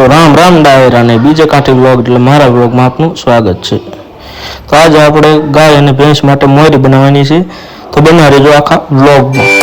તો રામ રામ ડાયરા અને બીજે કાંઠે વ્લોગ એટલે મારા વ્લોગમાં આપનું સ્વાગત છે. તો આજે આપણે ગાય અને ભેંસ માટે મોયરી બનાવવાની છે. તો બનાવી રહેજો આખા વ્લોગમાં